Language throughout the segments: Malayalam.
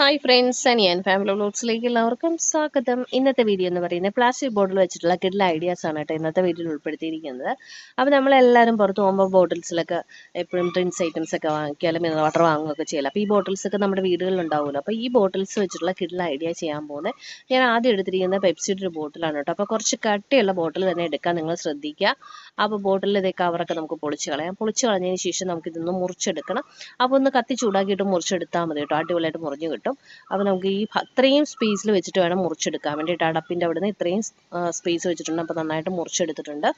ഹായ് ഫ്രണ്ട്സ് ആൻഡ് ഞാൻ ഫാമിലി വ്ലോഗ്സിലേക്ക് എല്ലാവർക്കും സ്വാഗതം. ഇന്നത്തെ വീഡിയോ എന്ന് പറയുന്നത് പ്ലാസ്റ്റിക് ബോട്ടിൽ വെച്ചിട്ടുള്ള കിഡിൽ ഐഡിയാസ് ആണ് കേട്ടോ ഇന്നത്തെ വീഡിയോയിൽ ഉൾപ്പെടുത്തിയിരിക്കുന്നത്. അപ്പോൾ നമ്മളെല്ലാവരും പുറത്ത് പോകുമ്പോൾ ബോട്ടിൽസിലൊക്കെ എപ്പോഴും ഡ്രിങ്ക്സ് ഐറ്റംസ് ഒക്കെ വാങ്ങിക്കുക അല്ലെങ്കിൽ മിനറൽ വാട്ടർ വാങ്ങുകയൊക്കെ ചെയ്യില്ല അപ്പോൾ ഈ ബോട്ടിൽസ് ഒക്കെ നമ്മുടെ വീടുകളിൽ ഉണ്ടാവുമല്ലോ അപ്പോൾ ഈ ബോട്ടിൽസ് വെച്ചിട്ടുള്ള കിഡിൽ ഐഡിയ ചെയ്യാൻ പോകുന്നത് ഞാൻ ആദ്യം എടുത്തിരിക്കുന്ന പെപ്സിയുടെ ഒരു ബോട്ടിലാണ് കേട്ടോ. അപ്പോൾ കുറച്ച് കട്ടിയുള്ള ബോട്ടിൽ തന്നെ എടുക്കാൻ നിങ്ങൾ ശ്രദ്ധിക്കുക. അപ്പോൾ ബോട്ടിലിൽ ഇതേ കവറൊക്കെ നമുക്ക് പൊളിച്ച് കളയാം. പൊളിച്ച് കളഞ്ഞതിന് ശേഷം നമുക്ക് ഇതൊന്ന് മുറിച്ചെടുക്കണം. അപ്പോൾ ഒന്ന് കത്തി ചൂടാക്കിയിട്ട് മുറിച്ചെടുത്താൽ മതി കേട്ടോ. അടിപൊളിയായിട്ട് മുറിഞ്ഞ് കിട്ടും. അപ്പോൾ നമുക്ക് ഈ അത്രയും സ്പേസിൽ വെച്ചിട്ട് വേണം മുറിച്ചെടുക്കാൻ വേണ്ടിയിട്ട് അടപ്പിന്റെ അവിടുന്ന് ഇത്രയും സ്പേസ് വെച്ചിട്ടുണ്ട്. അപ്പോൾ നന്നായിട്ട് മുറിച്ചെടുത്തിട്ടുണ്ട്.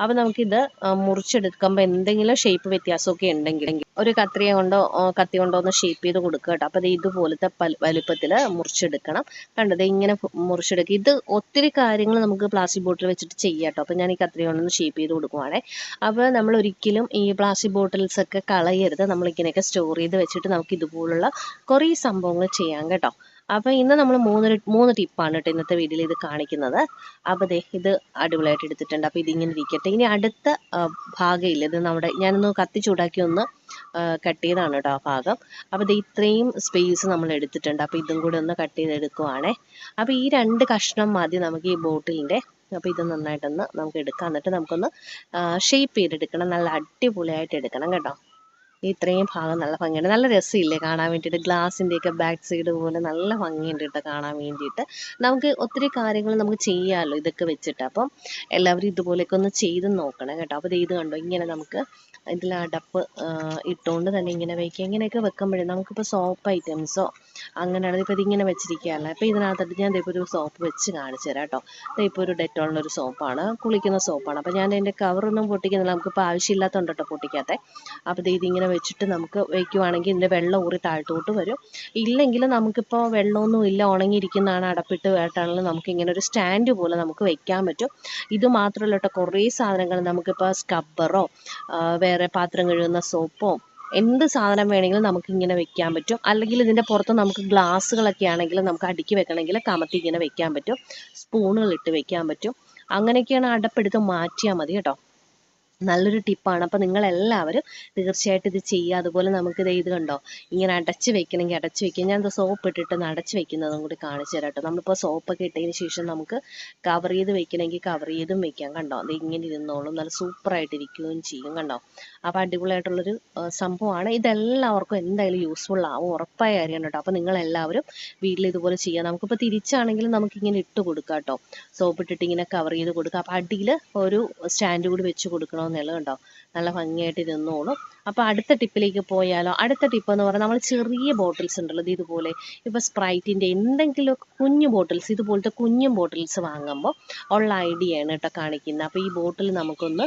അപ്പോൾ നമുക്കിത് മുറിച്ചെടുക്കുമ്പോൾ എന്തെങ്കിലും ഷേപ്പ് വ്യത്യാസമൊക്കെ ഉണ്ടെങ്കിൽ ഒരു കത്രിക കൊണ്ടോ കത്തി കൊണ്ടോ ഒന്ന് ഷേപ്പ് ചെയ്ത് കൊടുക്കുക കേട്ടോ. അപ്പോൾ ഇത് ഇതുപോലത്തെ വലുപ്പത്തിൽ മുറിച്ചെടുക്കണം. കണ്ടത് ഇങ്ങനെ മുറിച്ചെടുക്കുക. ഇത് ഒത്തിരി കാര്യങ്ങൾ നമുക്ക് പ്ലാസ്റ്റിക് ബോട്ടിൽ വെച്ചിട്ട് ചെയ്യാം കേട്ടോ. അപ്പോൾ ഞാൻ ഈ കത്രിക കൊണ്ടൊന്ന് ഷേപ്പ് ചെയ്ത് കൊടുക്കുവാണേ. അപ്പോൾ നമ്മൾ ഒരിക്കലും ഈ പ്ലാസ്റ്റിക് ബോട്ടിൽസ് ഒക്കെ കളയരുത്. നമ്മൾ ഇങ്ങനെയൊക്കെ സ്റ്റോർ ചെയ്ത് വെച്ചിട്ട് നമുക്ക് ഇതുപോലുള്ള കുറേ സംഭവങ്ങൾ ചെയ്യാം കേട്ടോ. അപ്പോൾ ഇന്ന് നമ്മൾ മൂന്ന് മൂന്ന് ടിപ്പാണ് കേട്ടോ ഇന്നത്തെ വീഡിയോയിൽ ഇത് കാണിക്കുന്നത്. അപ്പോൾ ദേ ഇത് അടിപൊളിയായിട്ട് എടുത്തിട്ടുണ്ട്. അപ്പോൾ ഇതിങ്ങനെ ഇരിക്കട്ടെ. ഇനി അടുത്ത ഭാഗമില്ല ഇത് നമ്മുടെ ഞാനൊന്ന് കത്തി ചൂടാക്കി ഒന്ന് കട്ട് ചെയ്താണ് കേട്ടോ ആ ഭാഗം. അപ്പോൾ ഇത് ഇത്രയും സ്പേസ് നമ്മൾ എടുത്തിട്ടുണ്ട്. അപ്പോൾ ഇതും കൂടി ഒന്ന് കട്ട് ചെയ്തെടുക്കുവാണേ. അപ്പോൾ ഈ രണ്ട് കഷ്ണം മതി നമുക്ക് ഈ ബോട്ടിലിന്റെ അപ്പോൾ ഇത് നന്നായിട്ടൊന്ന് നമുക്ക് എടുക്കാം. എന്നിട്ട് നമുക്കൊന്ന് ഷേപ്പ് ചെയ്തെടുക്കണം. നല്ല അടിപൊളിയായിട്ട് എടുക്കണം കേട്ടോ. ഇത്രയും ഭാഗം നല്ല ഭംഗിയുണ്ട്. നല്ല രസമില്ലേ കാണാൻ വേണ്ടിയിട്ട്? ഗ്ലാസിന്റെയൊക്കെ ബാക്ക് സൈഡ് പോലെ നല്ല ഭംഗിയുണ്ട് കേട്ടോ കാണാൻ വേണ്ടിയിട്ട്. നമുക്ക് ഒത്തിരി കാര്യങ്ങൾ നമുക്ക് ചെയ്യാമല്ലോ ഇതൊക്കെ വെച്ചിട്ട്. അപ്പം എല്ലാവരും ഇതുപോലെയൊക്കെ ഒന്ന് ചെയ്ത് നോക്കണം കേട്ടോ. അപ്പോൾ ഇത് കണ്ടോ? ഇങ്ങനെ നമുക്ക് ഇതിൽ അടപ്പ് ഇട്ടുകൊണ്ട് തന്നെ ഇങ്ങനെ വയ്ക്കുക ഇങ്ങനെയൊക്കെ വെക്കുമ്പോഴേ നമുക്കിപ്പോൾ സോപ്പ് ഐറ്റംസോ അങ്ങനെയാണ് ഇപ്പോൾ ഇതിങ്ങനെ വെച്ചിരിക്കുകയല്ല അപ്പോൾ ഇതിനകത്തോട്ട് ഞാൻ ഇപ്പോൾ ഒരു സോപ്പ് വെച്ച് കാണിച്ചു തരാം കേട്ടോ. ഇപ്പോൾ ഒരു ഡെറ്റോളിന്റെ ഒരു സോപ്പാണ്. കുളിക്കുന്ന സോപ്പാണ്. അപ്പോൾ ഞാൻ അതിന്റെ കവറൊന്നും പൊട്ടിക്കുന്നില്ല. നമുക്കിപ്പോൾ ആവശ്യമില്ലാത്തതുകൊണ്ട് കേട്ടോ പൊട്ടിക്കാത്തേ. അപ്പോൾ ഇതിങ്ങനെ വെച്ചിട്ട് നമുക്ക് വയ്ക്കുവാണെങ്കിൽ ഇതിന്റെ വെള്ളം ഊറി താഴ്ത്തോട്ട് വരും. ഇല്ലെങ്കിൽ നമുക്കിപ്പോൾ വെള്ളമൊന്നും ഇല്ല. ഉണങ്ങിയിരിക്കുന്നതാണ് അടപ്പിട്ട് വേട്ടാണെങ്കിൽ നമുക്ക് ഇങ്ങനെ ഒരു സ്റ്റാൻഡ് പോലെ നമുക്ക് വെക്കാൻ പറ്റും. ഇത് മാത്രമല്ല കേട്ടോ കുറേ സാധനങ്ങൾ നമുക്കിപ്പോൾ സ്കബ്ബറോ വേറെ പാത്രം കഴുകുന്ന സോപ്പോ എന്ത് സാധനം വേണമെങ്കിലും നമുക്ക് ഇങ്ങനെ വെക്കാൻ പറ്റും. അല്ലെങ്കിൽ ഇതിന്റെ പുറത്ത് നമുക്ക് ഗ്ലാസ്സുകളൊക്കെ ആണെങ്കിൽ നമുക്ക് അടുക്കി വെക്കണമെങ്കിൽ കമത്തി ഇങ്ങനെ വെക്കാൻ പറ്റും. സ്പൂണുകൾ ഇട്ട് വെക്കാൻ പറ്റും. അങ്ങനെയൊക്കെയാണ് അടപ്പെടുത്ത് മാറ്റിയാൽ മതി കേട്ടോ. നല്ലൊരു ടിപ്പാണ് അപ്പോൾ നിങ്ങളെല്ലാവരും തീർച്ചയായിട്ടും ഇത് ചെയ്യുക. അതുപോലെ നമുക്ക് ഇത് കണ്ടോ? ഇങ്ങനെ അടച്ച് വെക്കണമെങ്കിൽ അടച്ച് വെക്കുക. ഞാൻ സോപ്പ് ഇട്ടിട്ട് അടച്ച് വെക്കുന്നതും കൂടി കാണിച്ചു തരാം കേട്ടോ നമ്മളിപ്പോൾ സോപ്പൊക്കെ ഇട്ടതിന് ശേഷം നമുക്ക് കവർ ചെയ്ത് വെക്കണമെങ്കിൽ കവർ ചെയ്തും വെക്കാം കണ്ടോ? അത് ഇങ്ങനെ ഇരുന്നോളും. നല്ല സൂപ്പറായിട്ട് ഇരിക്കുകയും ചെയ്യും കണ്ടോ? അപ്പോൾ അടിപൊളിയായിട്ടുള്ളൊരു സംഭവമാണ്. ഇതെല്ലാവർക്കും എന്തായാലും യൂസ്ഫുൾ ആവും. ഉറപ്പായ കാര്യമാണ് കേട്ടോ. അപ്പോൾ നിങ്ങളെല്ലാവരും വീട്ടിൽ ഇതുപോലെ ചെയ്യാം. നമുക്കിപ്പോൾ തിരിച്ചാണെങ്കിലും നമുക്കിങ്ങനെ ഇട്ട് കൊടുക്കാം കേട്ടോ. സോപ്പ് ഇട്ടിട്ട് ഇങ്ങനെ കവർ ചെയ്ത് കൊടുക്കാം. അപ്പോൾ അടിയിൽ ഒരു സ്റ്റാൻഡ് കൂടി വെച്ച് കൊടുക്കണമെന്നുള്ളത് കണ്ടോ നല്ല ഭംഗിയായിട്ട് ഇരുന്നോളും അപ്പോൾ അടുത്ത ടിപ്പിലേക്ക് പോയാലോ? അടുത്ത ടിപ്പ് എന്ന് പറഞ്ഞാൽ നമ്മൾ ചെറിയ ബോട്ടിൽസ് ഉണ്ടല്ലോ ഇത് ഇതുപോലെ. ഇപ്പൊ സ്പ്രൈറ്റിന്റെ എന്തെങ്കിലും കുഞ്ഞു ബോട്ടിൽസ് ഇതുപോലത്തെ കുഞ്ഞു ബോട്ടിൽസ് വാങ്ങുമ്പോൾ ഉള്ള ഐഡിയ ആണ് കേട്ടോ കാണിക്കുന്നത് അപ്പോൾ ഈ ബോട്ടിൽ നമുക്കൊന്ന്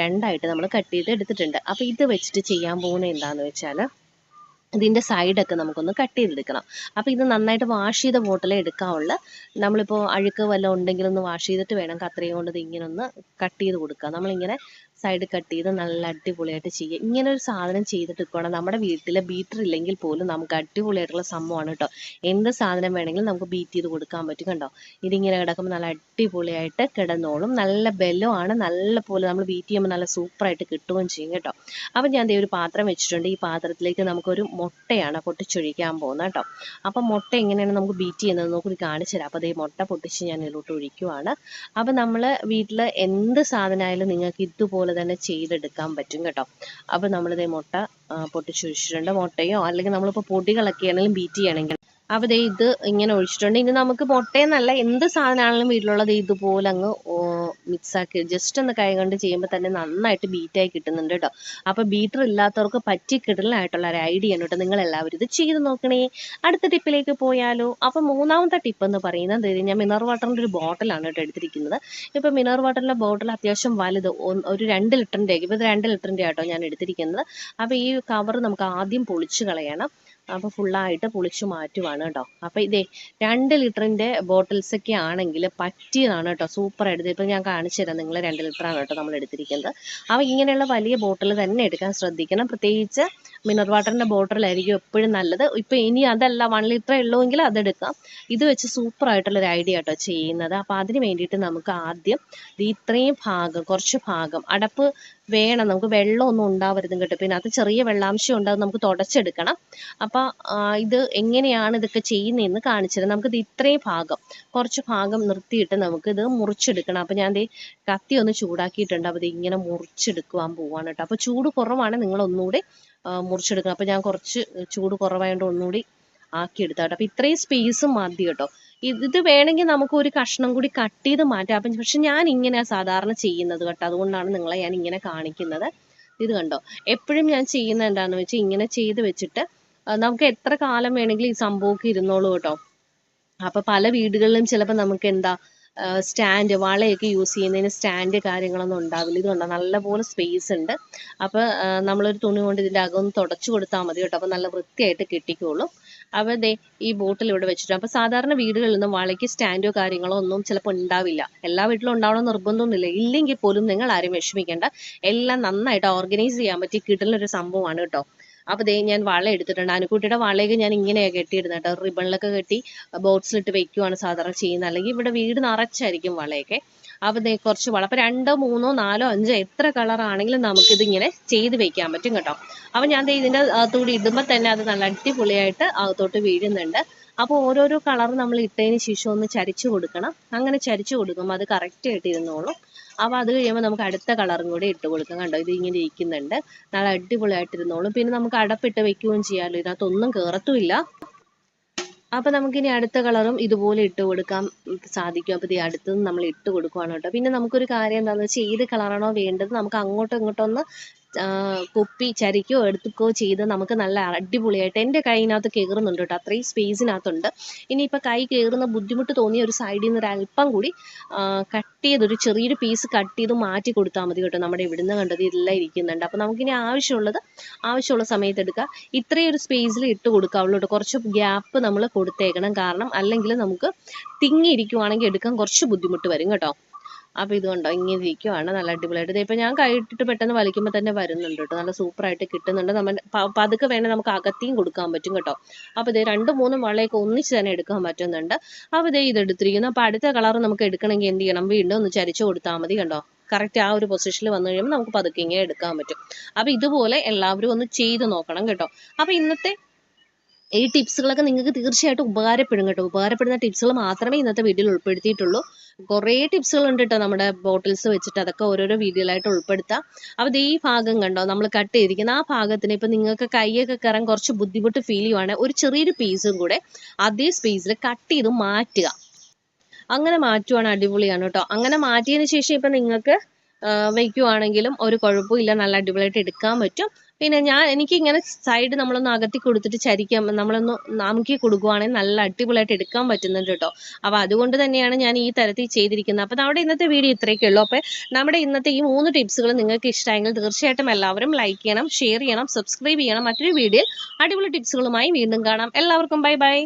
രണ്ടായിട്ട് നമ്മൾ കട്ട് ചെയ്ത് എടുത്തിട്ടുണ്ട്. അപ്പോൾ ഇത് വെച്ചിട്ട് ചെയ്യാൻ പോകുന്നത് എന്താണെന്ന് വെച്ചാൽ ഇതിന്റെ സൈഡൊക്കെ നമുക്കൊന്ന് കട്ട് ചെയ്തെടുക്കണം. അപ്പോൾ ഇത് നന്നായിട്ട് വാഷ് ചെയ്ത ബോട്ടിലേ എടുക്കാവുള്ളൂ. നമ്മളിപ്പോൾ അഴുക്ക് വല്ലതും ഉണ്ടെങ്കിലൊന്ന് വാഷ് ചെയ്തിട്ട് വേണം കത്രയും കൊണ്ട് ഇങ്ങനെ ഒന്ന് കട്ട് ചെയ്ത് കൊടുക്കുക നമ്മളിങ്ങനെ സൈഡ് കട്ട് ചെയ്ത് നല്ല അടിപൊളിയായിട്ട് ചെയ്യുക. ഇങ്ങനെ ഒരു സാധനം ചെയ്തിട്ട് വെക്കുകയാണെങ്കിൽ നമ്മുടെ വീട്ടിലെ ബീറ്റർ ഇല്ലെങ്കിൽ പോലും നമുക്ക് അടിപൊളിയായിട്ടുള്ള സംഭവമാണ് കേട്ടോ. എന്ത് സാധനം വേണമെങ്കിലും നമുക്ക് ബീറ്റ് ചെയ്ത് കൊടുക്കാൻ പറ്റും കണ്ടോ? ഇതിങ്ങനെ കിടക്കുമ്പോൾ നല്ല അടിപൊളിയായിട്ട് കിടന്നോളും. നല്ല ബലമാണ്. നല്ല പോലെ നമ്മൾ ബീറ്റ് ചെയ്യുമ്പോൾ നല്ല സൂപ്പറായിട്ട് കിട്ടുകയും ചെയ്യും കേട്ടോ. അപ്പം ഞാൻ ഒരു പാത്രം വെച്ചിട്ടുണ്ട്. ഈ പാത്രത്തിലേക്ക് നമുക്കൊരു മുട്ടയാണ് പൊട്ടിച്ചൊഴിക്കാൻ പോകുന്നത് കേട്ടോ. അപ്പം മുട്ട എങ്ങനെയാണ് നമുക്ക് ബീറ്റ് ചെയ്യുന്നത് നോക്കി കാണിച്ചു തരാം. അപ്പോൾ അതേ മുട്ട പൊട്ടിച്ച് ഞാൻ ഇതിലോട്ട് ഒഴിക്കുവാണ്. അപ്പം നമ്മൾ വീട്ടിൽ എന്ത് സാധനമായാലും നിങ്ങൾക്ക് ഇതുപോലെ തന്നെ ചെയ്തെടുക്കാൻ പറ്റും കേട്ടോ. അപ്പം നമ്മളിതേ മുട്ട പൊട്ടിച്ചൊഴിച്ചിട്ടുണ്ട് മുട്ടയോ അല്ലെങ്കിൽ നമ്മളിപ്പോൾ പൊടികളൊക്കെ ആണെങ്കിലും ബീറ്റ് ചെയ്യണമെങ്കിൽ അപ്പോൾ ദേ ഇത് ഇങ്ങനെ ഒഴിച്ചിട്ടുണ്ട്. ഇനി നമുക്ക് മുട്ടയെന്നല്ല എന്ത് സാധനമാണെങ്കിലും വീട്ടിലുള്ളത് ഇതുപോലെ അങ്ങ് മിക്സ് ആക്കി ജസ്റ്റ് ഒന്ന് കൈ കൊണ്ട് ചെയ്യുമ്പോൾ തന്നെ നന്നായിട്ട് ബീറ്റായി കിട്ടുന്നുണ്ട് കേട്ടോ അപ്പോൾ ബീറ്റർ ഇല്ലാത്തവർക്ക് പറ്റി കിടലായിട്ടുള്ള ഒരു ഐഡിയ ആണ് കേട്ടോ നിങ്ങൾ എല്ലാവരും ഇത് ചെയ്ത് നോക്കണേ. അടുത്ത ടിപ്പിലേക്ക് പോയാലോ. അപ്പോൾ മൂന്നാമത്തെ ടിപ്പ് എന്ന് പറയുന്നത് ഞാൻ മിനർ വാട്ടറിന്റെ ഒരു ബോട്ടിലാണ് കേട്ടോ എടുത്തിരിക്കുന്നത്. ഇപ്പോൾ മിനർ വാട്ടറിന്റെ ബോട്ടിൽ അത്യാവശ്യം വലുത്. ഒരു രണ്ട് ലിറ്ററിന്റെ ഇപ്പോൾ ഇത് രണ്ട് ലിറ്ററിന്റെ ആട്ടോ ഞാൻ എടുത്തിരിക്കുന്നത്. അപ്പോൾ ഈ കവർ നമുക്ക് ആദ്യം പൊളിച്ച് കളയണം. അപ്പോൾ ഫുള്ളായിട്ട് പൊളിച്ചു മാറ്റുവാണ് കേട്ടോ. അപ്പോൾ ഇതേ രണ്ട് ലിറ്ററിന്റെ ബോട്ടിൽസ് ഒക്കെ ആണെങ്കിൽ പറ്റിയതാണ് കേട്ടോ. സൂപ്പർ എടുത്ത് ഇപ്പൊ ഞാൻ കാണിച്ചു തരാം. നിങ്ങൾ രണ്ട് ലിറ്ററാണ് കേട്ടോ നമ്മൾ എടുത്തിരിക്കുന്നത്. അപ്പോൾ ഇങ്ങനെയുള്ള വലിയ ബോട്ടിൽ തന്നെ എടുക്കാൻ ശ്രദ്ധിക്കണം. പ്രത്യേകിച്ച് മിനറൽ വാട്ടറിന്റെ ബോട്ടിലായിരിക്കും എപ്പോഴും നല്ലത്. ഇപ്പോൾ ഇനി അതല്ല വൺ ലിറ്റർ ഉള്ളുവെങ്കിൽ അതെടുക്കാം ഇത് വെച്ച് സൂപ്പർ ആയിട്ടുള്ളൊരു ഐഡിയ കേട്ടോ ചെയ്യുന്നത്. അപ്പോൾ അതിന് വേണ്ടിയിട്ട് നമുക്ക് ആദ്യം ഇത്രയും ഭാഗം കുറച്ച് ഭാഗം അടപ്പ് വേണം. നമുക്ക് വെള്ളമൊന്നും ഉണ്ടാവരുത് കേട്ടോ. പിന്നെ അത് ചെറിയ വെള്ളാംശം ഉണ്ട് അത് നമുക്ക് തുടച്ചെടുക്കണം. അപ്പോൾ ഇത് എങ്ങനെയാണ് ഇതൊക്കെ ചെയ്യുന്നതെന്ന് കാണിച്ചത് നമുക്കിത് ഇത്രയും ഭാഗം കുറച്ച് ഭാഗം നിർത്തിയിട്ട് നമുക്കിത് മുറിച്ചെടുക്കണം. അപ്പോൾ ഞാൻ കത്തി ഒന്ന് ചൂടാക്കിയിട്ടുണ്ട്. അപ്പോൾ ഇത് ഇങ്ങനെ മുറിച്ചെടുക്കുവാൻ പോവാണ് കേട്ടോ. അപ്പോൾ ചൂട് കുറവാണ് നിങ്ങൾ ഒന്നുകൂടി മുറിച്ചെടുക്കണം. അപ്പോൾ ഞാൻ കുറച്ച് ചൂട് കുറവായതുകൊണ്ട് ഒന്നുകൂടി ആക്കിയെടുത്താട്ടോ. അപ്പോൾ ഇത്രയും സ്പേസ് മതി കേട്ടോ. ഇത് വേണമെങ്കിൽ നമുക്ക് ഒരു കഷ്ണം കൂടി കട്ട് ചെയ്ത് മാറ്റാം. അപ്പം പക്ഷെ ഞാൻ ഇങ്ങനെ സാധാരണ ചെയ്യുന്നത് കേട്ടോ. അതുകൊണ്ടാണ് നിങ്ങളെ ഞാൻ ഇങ്ങനെ കാണിക്കുന്നത്. ഇത് കണ്ടോ? എപ്പോഴും ഞാൻ ചെയ്യുന്ന എന്താണെന്ന് വെച്ചാൽ ഇങ്ങനെ ചെയ്ത് വെച്ചിട്ട് നമുക്ക് എത്ര കാലം വേണമെങ്കിലും ഈ സംഭവമൊക്കെ ഇരുന്നോളൂ കേട്ടോ. അപ്പൊ പല വീടുകളിലും ചിലപ്പോൾ നമുക്ക് എന്താ സ്റ്റാൻഡ് വളയൊക്കെ യൂസ് ചെയ്യുന്നതിന് സ്റ്റാൻഡ് കാര്യങ്ങളൊന്നും ഉണ്ടാവില്ല. ഇത് കണ്ടോ? നല്ലപോലെ സ്പേസ് ഉണ്ട്. അപ്പോൾ നമ്മളൊരു തുണി കൊണ്ട് ഇതിന്റെ അകം തുടച്ചു കൊടുത്താൽ മതി കേട്ടോ. അപ്പോൾ നല്ല വൃത്തിയായിട്ട് കിട്ടിക്കോളും. അപ്പോൾ ദേ ഈ ബോട്ടിൽ ഇവിടെ വെച്ചിട്ട് അപ്പോൾ സാധാരണ വീടുകളിൽ വീടുകളിലൊന്നും വളയ്ക്ക് സ്റ്റാൻഡോ കാര്യങ്ങളോ ഒന്നും ചിലപ്പോൾ ഉണ്ടാവില്ല. എല്ലാ വീട്ടിലും ഉണ്ടാവണം നിർബന്ധമൊന്നുമില്ല. ഇല്ലെങ്കിൽ പോലും നിങ്ങൾ ആരും വിഷമിക്കേണ്ട. എല്ലാം നന്നായിട്ട് ഓർഗനൈസ് ചെയ്യാൻ പറ്റി കിട്ടുന്നൊരു സംഭവമാണ് കേട്ടോ. അപ്പോൾ ദേ ഞാൻ വള എടുത്തിട്ടുണ്ട്. അനുക്കുട്ടിയുടെ വളയൊക്കെ ഞാൻ ഇങ്ങനെയാണ് കെട്ടിയിടുന്നത് കേട്ടോ. റിബണിലൊക്കെ കെട്ടി ബോക്സിലിട്ട് വെക്കുവാണ് സാധാരണ ചെയ്യുന്നത് അല്ലെങ്കിൽ ഇവിടെ വീട് നിറച്ചായിരിക്കും വളയൊക്കെ. അപ്പോൾ ദേ കുറച്ച് വള അപ്പോൾ രണ്ടോ മൂന്നോ നാലോ അഞ്ചോ എത്ര കളർ ആണെങ്കിലും നമുക്കിത് ഇങ്ങനെ ചെയ്ത് വെക്കാൻ പറ്റും കേട്ടോ. അപ്പോൾ ഞാൻ ഇതിന്റെ അകത്തൂടി ഇടുമ്പോൾ തന്നെ അത് നല്ല അടിപൊളിയായിട്ട് അകത്തോട്ട് വീഴുന്നുണ്ട്. അപ്പോൾ ഓരോരോ കളർ നമ്മൾ ഇട്ടതിന് ശേഷം ഒന്ന് ചരിച്ചു കൊടുക്കണം. അങ്ങനെ ചരിച്ചു കൊടുക്കുമ്പോൾ അത് കറക്റ്റ് ആയിട്ട് ഇരുന്നോളും. അപ്പോൾ അത് കഴിയുമ്പോൾ നമുക്ക് അടുത്ത കളറും കൂടി ഇട്ട് കൊടുക്കാം കണ്ടോ? ഇത് ഇങ്ങനെ ഇരിക്കുന്നുണ്ട്. നല്ല അടിപൊളിയായിട്ട് ഇരുന്നോളും. പിന്നെ നമുക്ക് അടപ്പിട്ട് വെക്കുകയും ചെയ്യാമല്ലോ ഇതിനകത്തൊന്നും കയറത്തുമില്ല അപ്പൊ നമുക്കിനി അടുത്ത കളറും ഇതുപോലെ ഇട്ട് കൊടുക്കാൻ സാധിക്കും. അപ്പോൾ ഇത് അടുത്തത് നമ്മൾ ഇട്ട് കൊടുക്കുവാണ് കേട്ടോ. പിന്നെ നമുക്കൊരു കാര്യം എന്താണെന്ന് വെച്ചാൽ ഏത് കളറാണോ വേണ്ടത് നമുക്ക് അങ്ങോട്ടും ഇങ്ങോട്ടും ഒന്ന് കുപ്പി ചരിക്കോ എടുക്കുകയോ ചെയ്ത് നമുക്ക് നല്ല അടിപൊളിയായിട്ട് എന്റെ കൈയിനകത്ത് കയറുന്നുണ്ട് കേട്ടോ. അത്രയും സ്പേസിനകത്തുണ്ട് ഇനിയിപ്പോൾ കൈ കയറുന്ന ബുദ്ധിമുട്ട് തോന്നിയ ഒരു സൈഡിൽ നിന്ന് ഒരു അല്പം കൂടി കട്ട് ചെയ്ത് ഒരു ചെറിയൊരു പീസ് കട്ട് ചെയ്ത് മാറ്റി കൊടുത്താൽ മതി കേട്ടോ. നമ്മുടെ ഇവിടുന്ന് കണ്ടത് ഇതെല്ലാം ഇരിക്കുന്നുണ്ട്. അപ്പോൾ നമുക്കിനി ആവശ്യമുള്ളത് ആവശ്യമുള്ള സമയത്ത് എടുക്കുക ഇത്രയും ഒരു സ്പേസിൽ ഇട്ട് കൊടുക്കാവുള്ളൂ കേട്ടോ. കുറച്ച് ഗ്യാപ്പ് നമ്മൾ കൊടുത്തേക്കണം. കാരണം അല്ലെങ്കിൽ നമുക്ക് തിങ്ങിയിരിക്കുവാണെങ്കിൽ എടുക്കാൻ കുറച്ച് ബുദ്ധിമുട്ട് വരും കേട്ടോ. അപ്പോൾ ഇത് കണ്ടോ ഇങ്ങനെ ഇരിക്കുവാണ്. നല്ല അടിപൊളിയായിട്ട്. ഇപ്പം ഞാൻ കൈയിട്ടിട്ട് പെട്ടെന്ന് വലിക്കുമ്പോൾ തന്നെ വരുന്നുണ്ട് കേട്ടോ. നല്ല സൂപ്പറായിട്ട് കിട്ടുന്നുണ്ട്. നമ്മൾ പതുക്കെ വേണേൽ നമുക്ക് അകത്തിയും കൊടുക്കാൻ പറ്റും കേട്ടോ. അപ്പോൾ ഇതേ രണ്ട് മൂന്നും വളയൊക്കെ ഒന്നിച്ച് തന്നെ എടുക്കാൻ പറ്റുന്നുണ്ട്. അപ്പോൾ ഇതേ ഇത് എടുത്തിരിക്കുന്നു അപ്പോൾ അടുത്ത കളർ നമുക്ക് എടുക്കണമെങ്കിൽ എന്ത് ചെയ്യണം? വീണ്ടും ഒന്ന് ചരിച്ചു കൊടുത്താൽ മതി കണ്ടോ? കറക്റ്റ് ആ ഒരു പൊസിഷനിൽ വന്നു കഴിയുമ്പോൾ നമുക്ക് പതുക്കെ ഇങ്ങനെ എടുക്കാൻ പറ്റും. അപ്പോൾ ഇതുപോലെ എല്ലാവരും ഒന്ന് ചെയ്ത് നോക്കണം കേട്ടോ. അപ്പോൾ ഇന്നത്തെ ഈ ടിപ്സുകളൊക്കെ നിങ്ങൾക്ക് തീർച്ചയായിട്ടും ഉപകാരപ്പെടും കേട്ടോ. ഉപകാരപ്പെടുന്ന ടിപ്സുകൾ മാത്രമേ ഇന്നത്തെ വീഡിയോയിൽ ഉൾപ്പെടുത്തിയിട്ടുള്ളൂ. കുറേ ടിപ്സുകളുണ്ട് കേട്ടോ നമ്മുടെ ബോട്ടിൽസ് വെച്ചിട്ട് അതൊക്കെ ഓരോരോ വീഡിയോയിലായിട്ട് ഉൾപ്പെടുത്താം. അപ്പോൾ ഈ ഭാഗം കണ്ടോ? നമ്മൾ കട്ട് ചെയ്തിരിക്കുന്ന ആ ഭാഗത്തിന് ഇപ്പം നിങ്ങൾക്ക് കൈയൊക്കെ കയറാൻ കുറച്ച് ബുദ്ധിമുട്ട് ഫീൽ ചെയ്യുവാണെങ്കിൽ ഒരു ചെറിയൊരു പീസും കൂടെ അതേ സ്പേസിൽ കട്ട് ചെയ്ത് മാറ്റുക. അങ്ങനെ മാറ്റുവാണ് അടിപൊളിയാണ് കേട്ടോ. അങ്ങനെ മാറ്റിയതിന് ശേഷം ഇപ്പം നിങ്ങൾക്ക് വയ്ക്കുവാണെങ്കിലും ഒരു കുഴപ്പമില്ല നല്ല അടിപൊളിയായിട്ട് എടുക്കാൻ പറ്റും. പിന്നെ ഞാൻ എനിക്ക് ഇങ്ങനെ സൈഡ് നമ്മളൊന്ന് അകത്തി കൊടുത്തിട്ട് ചരിക്കാൻ നമ്മളൊന്ന് നമുക്ക് കൊടുക്കുവാണെങ്കിൽ നല്ല അടിപൊളിയായിട്ട് എടുക്കാൻ പറ്റുന്നുണ്ട് കേട്ടോ അപ്പോൾ അതുകൊണ്ട് തന്നെയാണ് ഞാൻ ഈ തരത്തിൽ ചെയ്തിരിക്കുന്നത്. അപ്പോൾ നമ്മുടെ ഇന്നത്തെ വീഡിയോ ഇത്രയൊക്കെ ഉള്ളൂ. അപ്പോൾ നമ്മുടെ ഇന്നത്തെ ഈ മൂന്ന് ടിപ്സുകൾ നിങ്ങൾക്ക് ഇഷ്ടമായെങ്കിൽ തീർച്ചയായിട്ടും എല്ലാവരും ലൈക്ക് ചെയ്യണം ഷെയർ ചെയ്യണം സബ്സ്ക്രൈബ് ചെയ്യണം. മറ്റൊരു വീഡിയോയിൽ അടിപൊളി ടിപ്സുകളുമായി വീണ്ടും കാണാം. എല്ലാവർക്കും ബൈ ബൈ